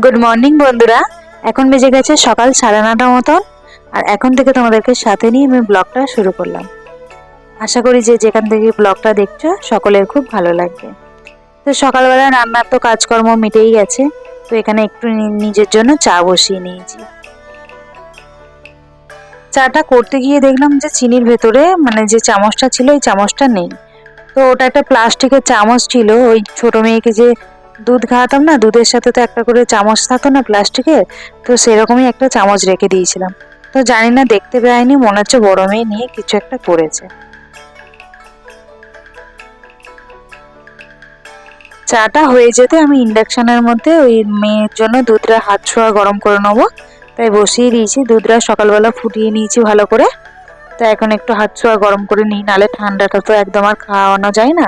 Good morning বন্ধুরা। এখন বেজে গেছে সকাল সাড়ে নটার মতন। আর এখন থেকে তোমাদেরকে সাথে নিয়ে আমি ব্লগটা শুরু করলাম। আশা করি যে যেখান থেকে ব্লগটা দেখছ, সকলের খুব ভালো লাগবে। তো সকালবেলা রান্নার তো কাজকর্ম মিটেই গেছে, তো এখানে একটু নিজের জন্য চা বসিয়ে নিয়েছি। চাটা করতে গিয়ে দেখলাম যে চিনির ভেতরে মানে যে চামচটা ছিল ওই চামচটা নেই। তো ওটা একটা প্লাস্টিকের চামচ ছিল, ওই ছোট মেয়েকে যে দুধ খাওয়াতাম না, দুধের সাথে তো একটা করে চামচ থাকতো না প্লাস্টিকের, তো সেরকমই একটা চামচ রেখে দিয়েছিলাম। তো জানি না, দেখতে পাইনি মনে হচ্ছে বড় মেয়ে নিয়ে কিছু একটা করেছে। চাটা হয়ে যেতে আমি ইন্ডাকশনের মধ্যে ওই মেয়ের জন্য দুধটা হাত ছোঁয়া গরম করে নেব। তাই বসিয়ে দিয়েছি, দুধটা সকালবেলা ফুটিয়ে নিয়েছি ভালো করে। তা এখন একটু হাত ছোঁয়া গরম করে নিই, নালে ঠান্ডাটা তো একদম আর খাওয়ানো যায় না,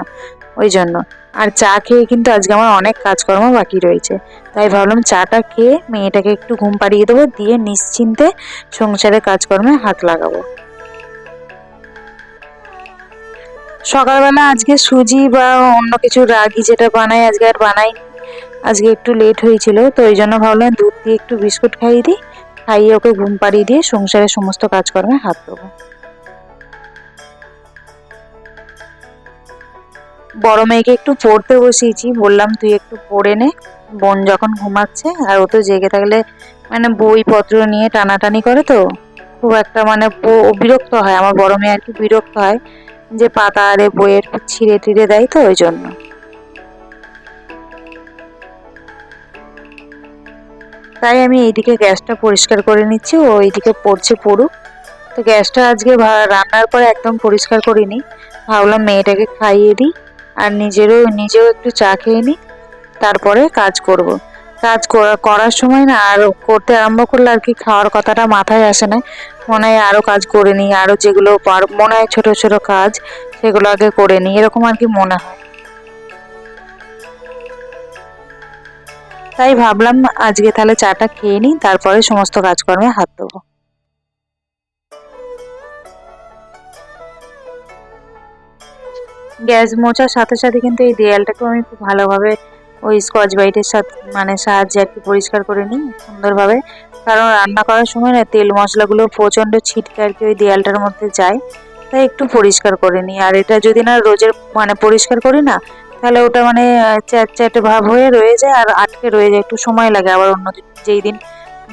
ওই জন্য। আর চা খেয়ে কিন্তু আজকে আমার অনেক কাজকর্ম বাকি রয়েছে। তাই ভাবলাম চাটা খেয়ে মেয়েটাকে একটু ঘুম পাড়িয়ে দেবো, দিয়ে নিশ্চিন্তে সংসারের কাজকর্মে হাত লাগাবো। সকালবেলা আজকে সুজি বা অন্য কিছু রাগি যেটা বানাই, আজকে আর বানাই আজকে একটু লেট হয়েছিল, তো ওই জন্য ভাবলাম দুধ দিয়ে একটু বিস্কুট খাইয়ে দিই, খাইয়ে ওকে ঘুম পাড়িয়ে দিয়ে সংসারের সমস্ত কাজকর্মে হাত দেবো। বড় মেয়েকে একটু পড়তে বসিয়েছি, বললাম, তুই একটু পড়ে নে। বোন যখন ঘুমাচ্ছে, আর ও তো জেগে থাকলে মানে বইপত্র নিয়ে টানাটানি করে তো। খুব একটা মানে বিরক্ত হয়, আমার বড় মেয়ে আর কি বিরক্ত হয় যে পাতা আরে বইয়ের ছিঁড়ে টিড়ে দেয় তো ওই জন্য। তাই আমি এইদিকে গ্যাসটা পরিষ্কার করে নিচ্ছি, ও এইদিকে পড়ছে পড়ুক। তো গ্যাসটা আজকে রান্নার পরে একদম পরিষ্কার করিনি, ভাবলাম মেয়েটাকে খাইয়ে দিই। আর নিজেরও, নিজেও একটু চা খেয়ে নিই তারপরে কাজ করব। কাজ করার সময় না আর করতে আরম্ভ করলে আর কি খাওয়ার কথাটা মাথায় আসে না। মনে হয় আরও কাজ করে নিই আরও যেগুলো মনে হয় ছোটো, ছোট কাজ সেগুলো আগে করে নিই এরকম আর কি মনে হয়। তাই ভাবলাম আজকে তাহলে চাটা খেয়ে নিই তারপরে সমস্ত কাজকর্মে হাত দেবো। গ্যাস মোছার সাথে সাথে কিন্তু এই দেয়ালটাকেও আমি খুব ভালোভাবে ওই স্কচ ব্রাইটের সাথে মানে সাহায্যে আর কি পরিষ্কার করে নিই সুন্দরভাবে। কারণ রান্না করার সময় না তেল মশলাগুলো প্রচণ্ড ছিটকে আর কি ওই দেয়ালটার মধ্যে যায়, তাই একটু পরিষ্কার করে নিই। আর এটা যদি না রোজের মানে পরিষ্কার করি না, তাহলে ওটা মানে চ্যাট চ্যাটে ভাব হয়ে রয়ে যায় আর আটকে রয়ে যায়, একটু সময় লাগে আবার অন্য যেই দিন,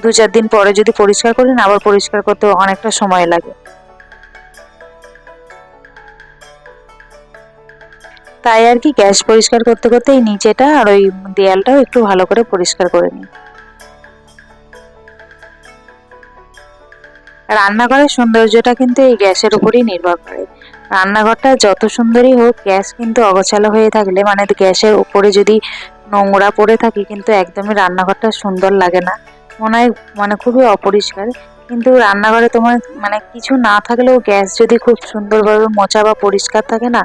দু চার দিন পরে যদি পরিষ্কার করি না, আবার পরিষ্কার করতে অনেকটা সময় লাগে। তাই আর কি গ্যাস পরিষ্কার করতে করতে এই নিচেটা আর ওই দেয়ালটাও একটু ভালো করে পরিষ্কার করে নিই। রান্নাঘরের সৌন্দর্যটা কিন্তু এই গ্যাসের উপরেই নির্ভর করে। রান্নাঘরটা যত সুন্দরই হোক, গ্যাস কিন্তু অগোছালো হয়ে থাকলে মানে গ্যাসের উপরে যদি নোংরা পড়ে থাকে, কিন্তু একদমই রান্নাঘরটা সুন্দর লাগে না। মনে হয় মানে খুবই অপরিষ্কার। কিন্তু রান্নাঘরে তোমার মানে কিছু না থাকলেও গ্যাস যদি খুব সুন্দরভাবে মোচা বা পরিষ্কার থাকে না,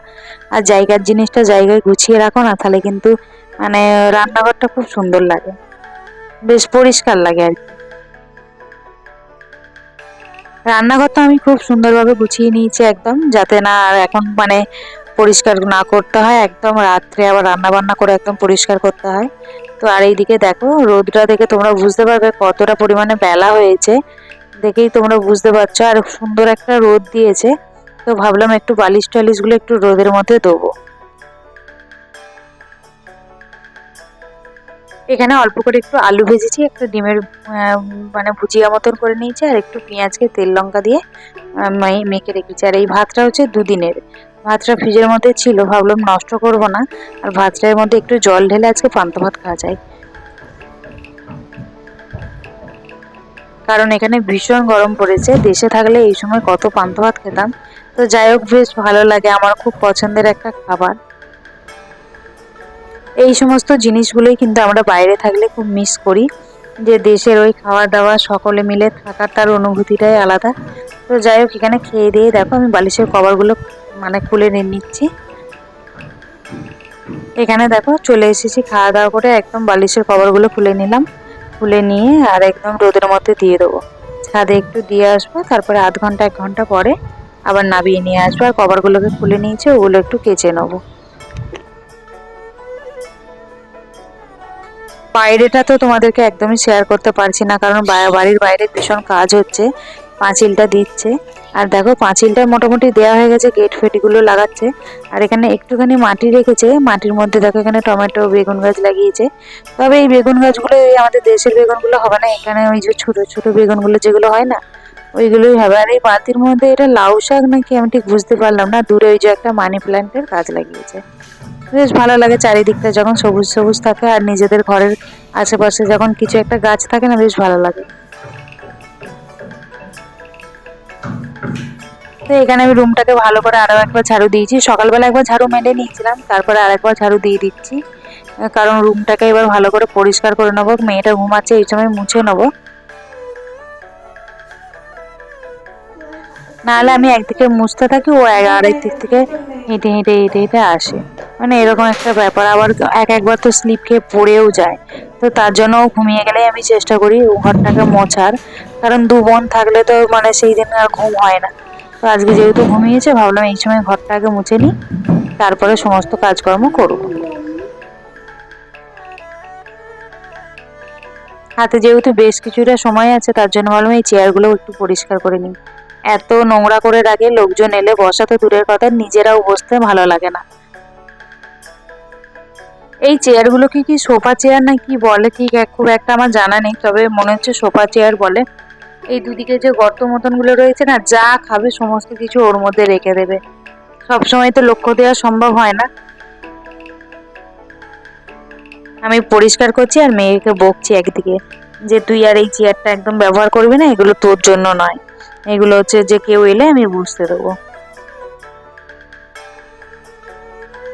আর জায়গার জিনিসটা জায়গায় গুছিয়ে রাখো না, তাহলে কিন্তু মানে রান্নাঘরটা খুব সুন্দর লাগে। বেশ পরিষ্কার লাগে আর কি। রান্নাঘরটা আমি খুব সুন্দরভাবে গুছিয়ে নিয়েছি একদম, যাতে না এখন মানে পরিষ্কার না করতে হয়, একদম রাত্রে আবার রান্না বান্না করে একদম পরিষ্কার করতে হয়। তো আর এইদিকে দেখো, রোদটা দেখে তোমরা বুঝতে পারবে কতটা পরিমাণে বেলা হয়েছে। দেখেই তোমরা বুঝতে পারছ। আর সুন্দর একটা রোদ দিয়েছে। তো ভাবলাম একটু বালিশ টালিশগুলো একটু রোদের মধ্যে দেবো এখানে অল্প করে একটু আলু ভেজেছি, একটু ডিমের মানে ভুজিয়া মতন করে নিয়েছি, আর একটু পেঁয়াজকে তেল লঙ্কা দিয়ে মেখে রেখেছি। আর এই ভাতটা হচ্ছে দুদিনের। ভাতটা ফ্রিজের মধ্যে ছিল, ভাবলাম নষ্ট করব না। আর ভাতটার মধ্যে একটু জল ঢেলে আজকে পান্তা ভাত খাওয়া যায়। কারণ এখানে ভীষণ গরম পড়েছে। দেশে থাকলে এই সময় কত পান্তা ভাত খেতাম। তো যাই হোক, বেশ ভালো লাগে। আমার খুব পছন্দের একটা খাবার। এই সমস্ত জিনিসগুলোই কিন্তু আমরা বাইরে থাকলে খুব মিস করি। যে দেশের ওই খাওয়া দাওয়া সকলে মিলে থাকার তার অনুভূতিটাই আলাদা। তো যাই হোক, এখানে খেয়ে দিয়ে দেখো, আমি বালিশের কভারগুলো মানে খুলে নিচ্ছি। এখানে দেখো, চলে এসেছি খাওয়া দাওয়া করে। একদম বালিশের কভারগুলো খুলে নিলাম। খুলে নিয়ে আর একদম রোদের মধ্যে দিয়ে দেবো। ছাদে একটু দিয়ে আসব, তারপরে আধ ঘণ্টা, এক ঘণ্টা পরে আবার নাবিয়ে নিয়ে আসব। আর কভারগুলোকে খুলে নিয়েছে, ওগুলো একটু কেচে নেব। বাইরেটা তো তোমাদেরকে একদমই শেয়ার করতে পারছি না, কারণ বাড়ির বাইরে ভীষণ কাজ হচ্ছে। পাঁচিলটা দিচ্ছে। আর দেখো, পাঁচিলটা মোটামুটি দেওয়া হয়ে গেছে, গেট ফেটিগুলো লাগাচ্ছে। আর এখানে একটুখানি মাটি রেখেছে। মাটির মধ্যে দেখো, এখানে টমেটো, বেগুন গাছ লাগিয়েছে। তবে এই বেগুন গাছগুলো, এই আমাদের দেশের বেগুনগুলো হবে না। এখানে ওই যে ছোট ছোট বেগুনগুলো যেগুলো হয় না, ওইগুলোই হবে। আর এই বাতির মধ্যে এটা লাউ শাক নাকি আমি ঠিক বুঝতে পারলাম না। দূরে ওই যে একটা মানি প্ল্যান্টের গাছ লাগিয়েছে। বেশ ভালো লাগে চারিদিকটা যখন সবুজ সবুজ থাকে, আর নিজেদের ঘরের আশেপাশে যখন কিছু একটা গাছ থাকে না, বেশ ভালো লাগে। তো এখানে আমি রুমটাকে ভালো করে আরও একবার ঝাড়ু দিয়েছি। সকালবেলা একবার ঝাড়ু মেরে নিয়েছিলাম, তারপরে আর একবার ঝাড়ু দিয়ে দিচ্ছি। কারণ রুমটাকে এবার ভালো করে পরিষ্কার করে নেব, মেয়েটা ঘুমাচ্ছে, এই সময় মুছে নেব। নাহলে আমি একদিকে মুছতে থাকি, ও আরেক দিক থেকে হেঁটে হেঁটে হেঁটে হেঁটে আসে। মানে এরকম একটা ব্যাপার, আবার এক একবার তো স্লিপ খেয়ে পড়েও যায়। তো তার জন্য ঘুমিয়ে গেলেই আমি চেষ্টা করি ঘরটাকে মোছার। কারণ দু বোন থাকলে তো মানে সেই দিন আর ঘুম হয় না। তো আজকে যেহেতু ঘুমিয়েছে, ভাবলাম এই সময় ঘরটা আগে মুছে নিই, তারপরে সমস্ত কাজকর্ম করব। হাতে যেহেতু বেশ কিছুটা সময় আছে, তার জন্য ভাবলাম এই চেয়ারগুলো একটু পরিষ্কার করে নিই। এত নোংরা করে রাখে, লোকজন এলে বসা তো দূরের কথা, নিজেরাও বসতে ভালো লাগে না। এই চেয়ারগুলোকে কি সোফা চেয়ার না কি বলে, ঠিক খুব একটা আমার জানা নেই, তবে মনে হচ্ছে সোফা চেয়ার বলে। এই দুদিকে যে গর্ত মতনগুলো রয়েছে না, যা খাবে সমস্ত কিছু ওর মধ্যে রেখে দেবে। সব সময় তো লক্ষ্য দেওয়া সম্ভব হয় না। আমি পরিষ্কার করছি আর মেয়েকে বকছি একদিকে, যে তুই আর এই চেয়ারটা একদম ব্যবহার করবি না, এগুলো তোর জন্য নয়। এগুলো হচ্ছে যে কেউ এলে আমি বুঝতে দেবো।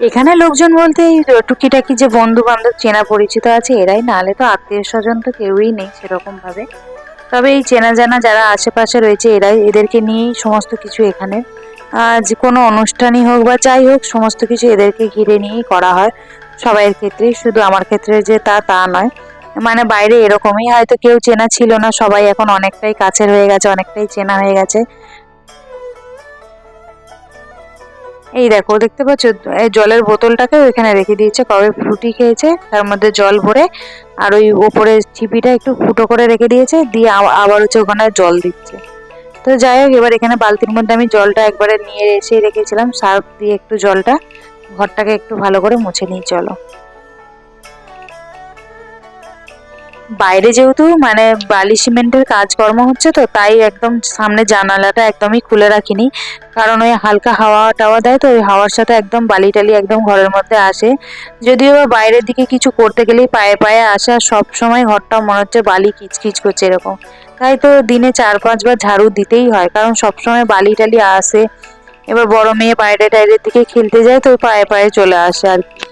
এখানে লোকজন বলতে এই টুকিটাকি যে বন্ধু বান্ধব চেনা পরিচিত আছে, এরাই নাহলে তো আত্মীয় স্বজন তো কেউই নেই সেরকম ভাবে তবে এই চেনা জানা যারা আশেপাশে রয়েছে, এরাই এদেরকে নিয়েই সমস্ত কিছু এখানে। যে কোনো অনুষ্ঠানই হোক বা যাই হোক, সমস্ত কিছু এদেরকে ঘিরে নিয়েই করা হয়। সবাইয়ের ক্ষেত্রে, শুধু আমার ক্ষেত্রে যে তা তা নয়। মানে বাইরে এরকমই, হয়তো কেউ চেনা ছিল না, সবাই এখন অনেকটাই কাছের হয়ে গেছে, অনেকটাই চেনা হয়ে গেছে। এই দেখো, দেখতে পাচ্ছ? এই জলের বোতলটাকে ওইখানে রেখে দিয়েছে, কবে ফ্রুটি খেয়েছে, তার মধ্যে জল ভরে, আর ওই ওপরে ছিপিটা একটু ফুটো করে রেখে দিয়েছে, দিয়ে আবার হচ্ছে ওখানে জল দিচ্ছে। তো যাই হোক, এবার এখানে বালতির মধ্যে আমি জলটা একবারে নিয়ে এসে রেখেছিলাম, সার্ফ দিয়ে একটু জলটা, ঘরটাকে একটু ভালো করে মুছে নিই, চলো। বাইরে যেহেতু মানে বালি সিমেন্টের কাজকর্ম হচ্ছে তো, তাই একদম সামনে জানালাটা একদমই খুলে রাখিনি। কারণ ওই হালকা হাওয়া টাওয়া দেয় তো, ওই হাওয়ার সাথে একদম বালি টালি একদম ঘরের মধ্যে আসে। যদিও বা বাইরের দিকে কিছু করতে গেলেই পায়ে পায়ে আসে আর সব সময় ঘরটা মনে হচ্ছে বালি কিচকিচ করছে এরকম। তাই তো দিনে চার পাঁচবার ঝাড়ু দিতেই হয়, কারণ সব সময় বালি টালি আসে। এবার বড় মেয়ে বাইরে টাইরের দিকে খেলতে যায় তো, পায়ে পায়ে চলে আসে আর কি।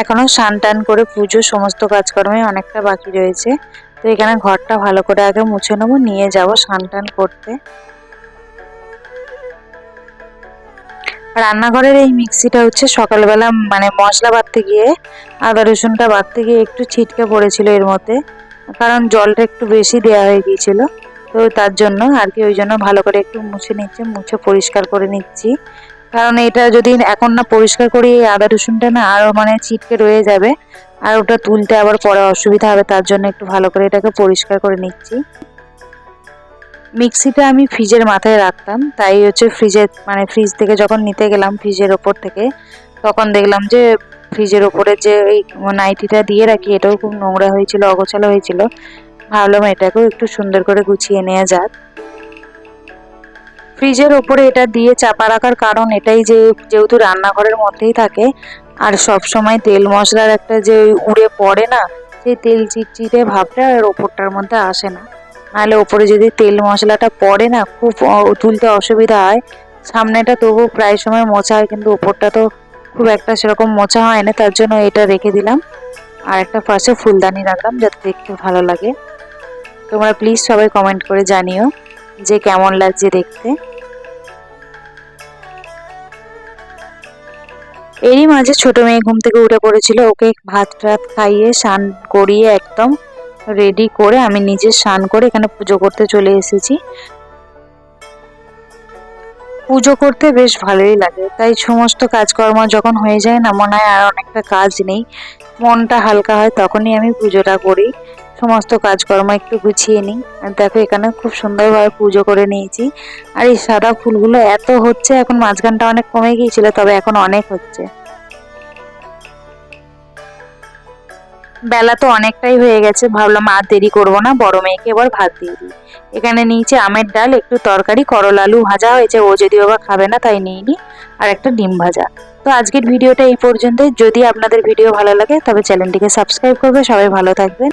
এখনও স্নান টান করে পুজো, সমস্ত কাজকর্মে অনেকটা বাকি রয়েছে। তো এখানে ঘরটা ভালো করে আগে মুছে নেব, নিয়ে যাব স্নান টান করতে। রান্নাঘরের এই মিক্সিটা হচ্ছে সকালবেলা মানে মশলা বাটতে গিয়ে, আদা রসুনটা বাটতে গিয়ে একটু ছিটকে পড়েছিল এর মধ্যে। কারণ জলটা একটু বেশি দেওয়া হয়ে গিয়েছিল। তো তার জন্য আর কি ওই জন্য ভালো করে একটু মুছে নিচ্ছে, মুছে পরিষ্কার করে নিচ্ছি। কারণ এটা যদি এখন না পরিষ্কার করি, এই আদা রসুনটা না আরও মানে ছিটকে রয়ে যাবে। আর ওটা তুলতে আবার পরে অসুবিধা হবে, তার জন্য একটু ভালো করে এটাকে পরিষ্কার করে নিচ্ছি। মিক্সিটা আমি ফ্রিজের মাথায় রাখতাম, তাই হচ্ছে ফ্রিজের মানে ফ্রিজ থেকে যখন নিতে গেলাম ফ্রিজের ওপর থেকে, তখন দেখলাম যে ফ্রিজের ওপরে যে এই নাইটিটা দিয়ে রাখি, এটাও খুব নোংরা হয়েছিল, অগোছালো হয়েছিল। ভাবলাম এটাকেও একটু সুন্দর করে গুছিয়ে নেওয়া যাক। ফ্রিজের ওপরে এটা দিয়ে চাপা রাখার কারণ এটাই যে যেহেতু রান্নাঘরের মধ্যেই থাকে, আর সব সময় তেল মশলার একটা যে উড়ে পড়ে না, সেই তেল চিটচিটে ভাবটা আর ওপরটার মধ্যে আসে না। নাহলে ওপরে যদি তেল মশলাটা পড়ে না, খুব তুলতে অসুবিধা হয়। সামনেটা তবু প্রায় সময় মোছা হয়, কিন্তু ওপরটা তো খুব একটা সেরকম মোছা হয় না, তার জন্য এটা রেখে দিলাম। আর একটা পাশে ফুলদানি রাখলাম, যাতে দেখতে ভালো লাগে। তোমরা প্লিজ সবাই কমেন্ট করে জানিও যে কেমন লাগছে দেখতে। এরই মাঝে ছোট মেয়ে ঘুম থেকে উঠে পড়েছিল। ওকে ভাত টাত খাইয়ে স্নান করিয়ে একদম রেডি করে আমি নিজে স্নান করে এখানে পুজো করতে চলে এসেছি। পুজো করতে বেশ ভালোই লাগে। তাই সমস্ত কাজকর্ম যখন হয়ে যায় না, মনে হয় আর অনেকটা কাজ নেই, মনটা হালকা হয়, তখনই আমি পুজোটা করি। সমস্ত কাজকর্ম একটু গুছিয়ে নিই। আর দেখো, এখানে খুব সুন্দরভাবে পুজো করে নিয়েছি। আর এই সাদা ফুলগুলো এত হচ্ছে, এখন মাঝখানটা অনেক কমে গিয়েছিল, তবে এখন অনেক হচ্ছে। বেলা তো অনেকটাই হয়ে গেছে, ভাবলাম আর দেরি করব না, বড় মেয়েকে এবার ভাত দিয়ে দিই। এখানে নিয়েছি আমের ডাল, একটু তরকারি, করলা আলু ভাজা হয়েছে, ও যদি বাবা খাবে না, তাই নিয়ে নিই আর একটা ডিম ভাজা। তো আজকের ভিডিওটা এই পর্যন্তই। যদি আপনাদের ভিডিও ভালো লাগে, তবে চ্যানেলটিকে সাবস্ক্রাইব করবে, সবাই ভালো থাকবেন।